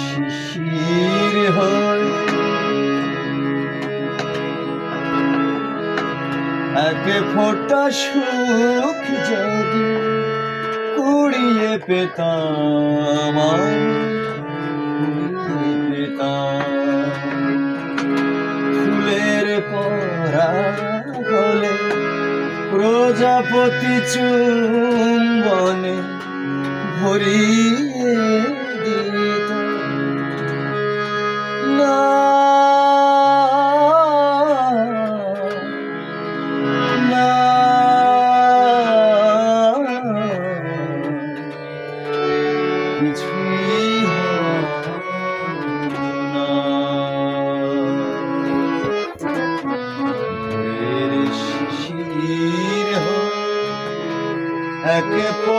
শিশির হয়ে। এক ফোঁটা সুখ যদি কুড়িয়ে পেতাম ফুলের পরা গলে প্রজাপতি চুম্বনে ভরিয়ে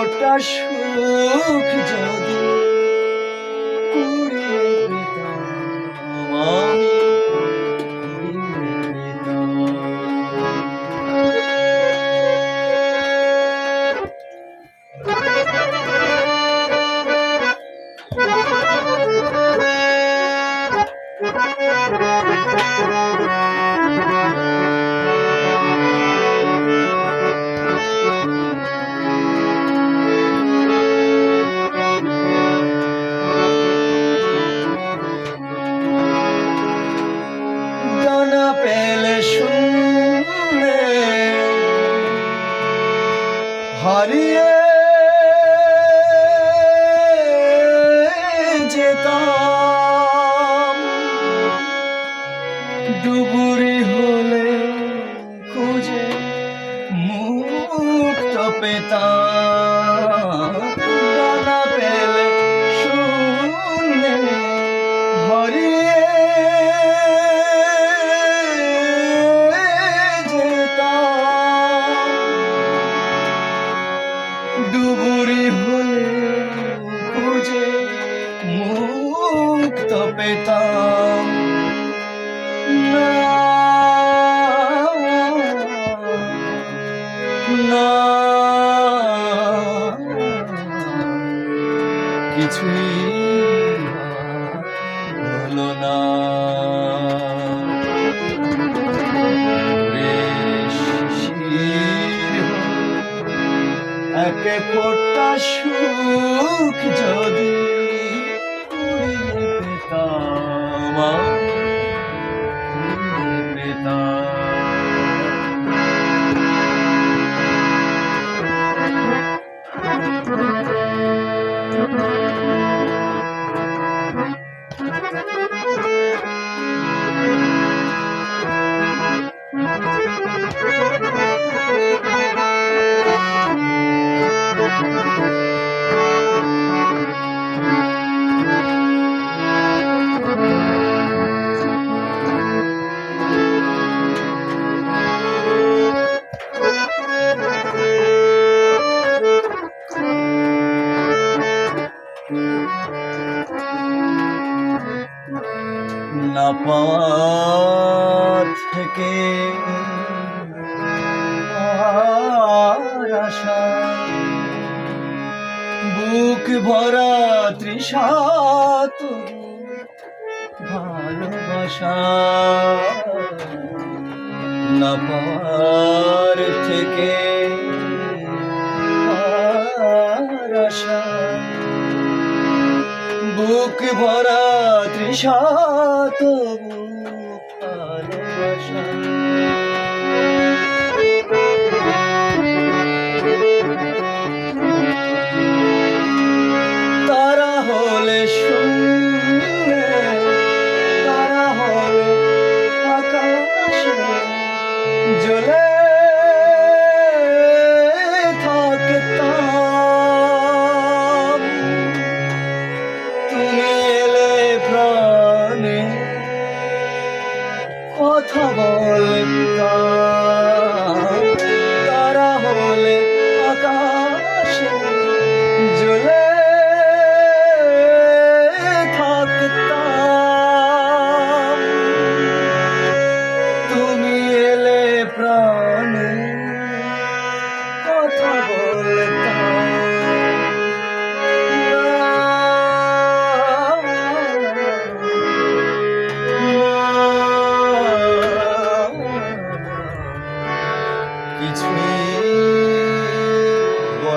ফোঁটা সুখ যদি পেতাম ডানা পেলে শুনলে হারিয়ে যেতাম। ডুবুরি হলে খুঁজে মুক্ত পেতাম। না কিছুই হলো না এক ফোঁটা সুখ যদি পেতাম না থেকে আশা। বুক ভরা তৃষা ভালোবাসা। না পাওয়ার থেকে আশা। বুক ভরা তৃষা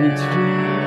between